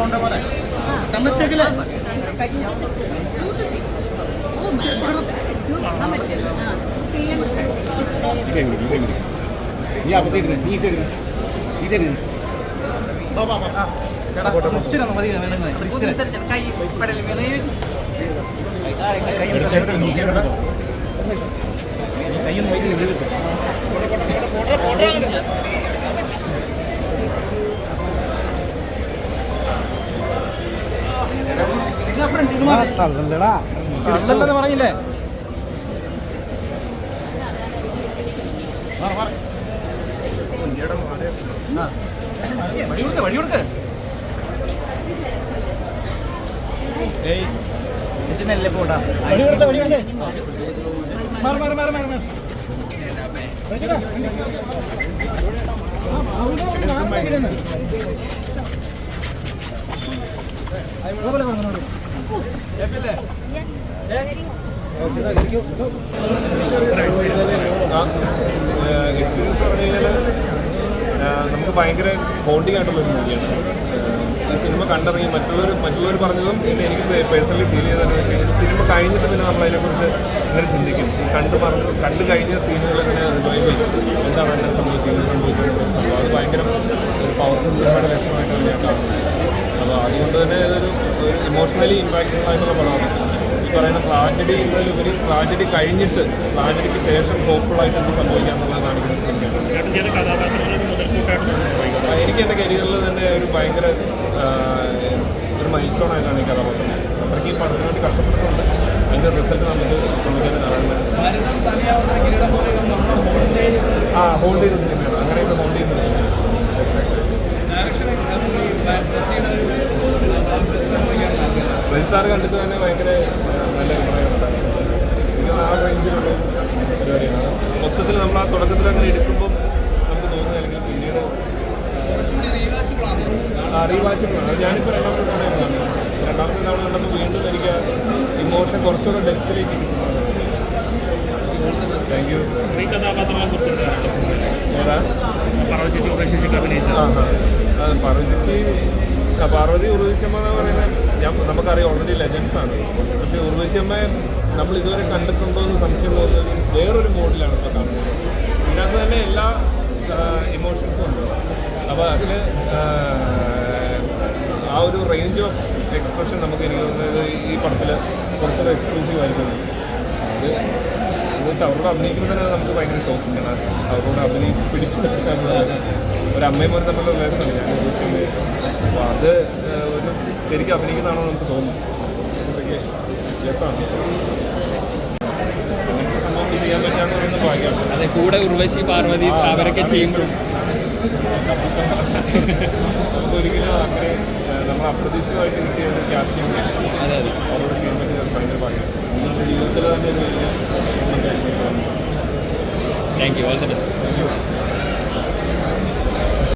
പോകണ്ട പോലെ തമ്മച്ചേക്കില്ലേ നീ അപ്പത്തേക്ക് നീ സൈഡ് ഈ സൈഡ് ഇച്ചിരി മതി വേണമെന്ന് തള്ളല്ലടാ അല്ലല്ലെന്ന് പറഞ്ഞില്ലേ. വഴി കൊടുക്ക വഴി കൊടുക്ക ഏയ് ചേച്ചിനല്ലേ പോട്ടാ വഴി കൊടുത്ത വഴി കൊടുത്തേ മാറി മാറി മാറി മാറി. മാറി ആ, അവിടെ എക്സ്പീരിയൻസ് പറഞ്ഞു കഴിഞ്ഞാൽ നമുക്ക് ഭയങ്കര ബോണ്ടിങ് ആയിട്ടുള്ള ഒരു മൂവിയാണ് ഈ സിനിമ കണ്ടിറങ്ങി മറ്റുള്ളവർ മറ്റുള്ളവർ പറഞ്ഞതും പിന്നെ എനിക്ക് പേഴ്സണലി ഫീൽ ചെയ്തതെന്ന് വെച്ച് കഴിഞ്ഞാൽ സിനിമ കഴിഞ്ഞിട്ട് പിന്നെ നമ്മൾ അതിനെക്കുറിച്ച് ചിന്തിക്കും. കണ്ട് പറഞ്ഞു കണ്ട് കഴിഞ്ഞ സീനുകൾ ഇങ്ങനെ റിവൈവ് എന്താണ് അങ്ങനെ സംഭവിക്കുന്നത് സംഭവിക്കുന്നത് അത് ഭയങ്കര ഒരു പവർഫുൾ സിനിമയുടെ ലക്ഷണമായിട്ടാണ് ഞാൻ കാണുന്നത് അപ്പോൾ അതുകൊണ്ട് തന്നെ ഇതൊരു ഒരു ഇമോഷണലി ആയിട്ടുള്ള പടമാണ്. പറയുന്ന ട്രാജഡി എന്നതിലുപരി ട്രാജഡി കഴിഞ്ഞിട്ട് ട്രാജഡിക്ക് ശേഷം ഹോപ്പ്ഫുള്ളായിട്ട് എന്ത് സംഭവിക്കാം എന്നുള്ളത് എനിക്ക് എന്റെ കരിയറിൽ തന്നെ ഒരു ഭയങ്കര ഒരു മൈൽ സ്റ്റോൺ ആയിട്ടാണ് ഈ കഥാപാത്രം അത്രയ്ക്ക് ഈ പടത്തിന് വേണ്ടി കഷ്ടപ്പെട്ടിട്ടുണ്ട്. അതിന്റെ റിസൾട്ട് നമുക്ക് ശ്രമിക്കാൻ ആ ഹോൾഡ് ചെയ്ത സിനിമയാണ് അങ്ങനെയൊക്കെ ഹോൾഡ് ചെയ്യുന്ന സിനിമയാണ് എക്സാക്ട് സാർ കണ്ടിട്ട് തന്നെ ഭയങ്കര ആ, നല്ല അഭിപ്രായമാണ് എനിക്ക് ആ റേഞ്ചിലുള്ള പരിപാടിയാണ് മൊത്തത്തിൽ നമ്മൾ ആ തുടക്കത്തിൽ അങ്ങനെ എടുക്കുമ്പോൾ നമുക്ക് തോന്നുന്നത് അല്ലെങ്കിൽ പിന്നീട് റീവാച്ചബിളാണ് ഞാനിപ്പോൾ രണ്ടാമത്തെ തവണ കാണുന്നത് രണ്ടാമത്തെ തവണ കണ്ടപ്പോൾ വീണ്ടും എനിക്ക് ഇമോഷൻ കുറച്ചുകൂടെ ഡെപ്തിലേക്ക് താങ്ക് യു സ്ത്രീ കഥാപാത്രങ്ങളെ കുറിച്ചുണ്ട് ഏതാ? പാർവതി ചേച്ചി അഭിനയിച്ച ആ ആ അത് പാർവതി ഉർവശിയമ്മ എന്ന് പറയുന്നത് ഞാൻ നമുക്കറിയാം ഓൾറെഡി ലെജൻസ് ആണ്. പക്ഷേ ഉർവശിയമ്മയെ നമ്മൾ ഇതുവരെ കണ്ടിട്ടുണ്ടോ എന്ന് സംശയം തോന്നുന്നത് വേറൊരു മോഡിലാണ് ഇപ്പോൾ കാണുന്നത്. ഇതിനകത്ത് തന്നെ എല്ലാ ഇമോഷൻസും ഉണ്ട്. അപ്പോൾ അതിൽ ആ ഒരു റേഞ്ച് ഓഫ് എക്സ്പ്രഷൻ നമുക്ക് എനിക്ക് തോന്നുന്നത് ഈ പടത്തിൽ കുറച്ചുകൂടെ എക്സ്ക്ലൂസീവ് ആയിരിക്കും അത് എന്നുവെച്ചാൽ അവരോട് അഭിനയിക്കുമ്പോൾ തന്നെ നമുക്ക് ഭയങ്കര ഷോക്കിങ്ങാണ് അവരോട് അഭിനയിച്ച് പിടിച്ചു നിൽക്കാൻ ഒരു അമ്മയും മോനും തമ്മിലുള്ള റിലേഷനാണ് ഞാൻ അപ്പോൾ അത് ശരിക്കും അഭിനയിക്കുന്നതാണോ നമുക്ക് തോന്നുന്നു. അതൊക്കെ രസമാണ്. അങ്ങനത്തെ സംഭവം ചെയ്യാൻ പറ്റാന്ന് പറയുന്നത് ഭാഗ്യമാണ്. അതെ കൂടെ ഉർവശി പാർവതി അവരൊക്കെ ചെയ്യുമ്പോഴും. നമുക്ക് ഒരിക്കലും അങ്ങനെ നമ്മൾ അപ്രതീക്ഷിതമായിട്ട് കിട്ടിയ ഒരു കാസ്റ്റിംഗ് അതെ അതെ. അവരോട് ചെയ്യാൻ പറ്റിയത് ഭയങ്കര ഭാഗ്യമാണ്. ജീവിതത്തിൽ തന്നെ ഒരു വലിയ thank you all the best thank you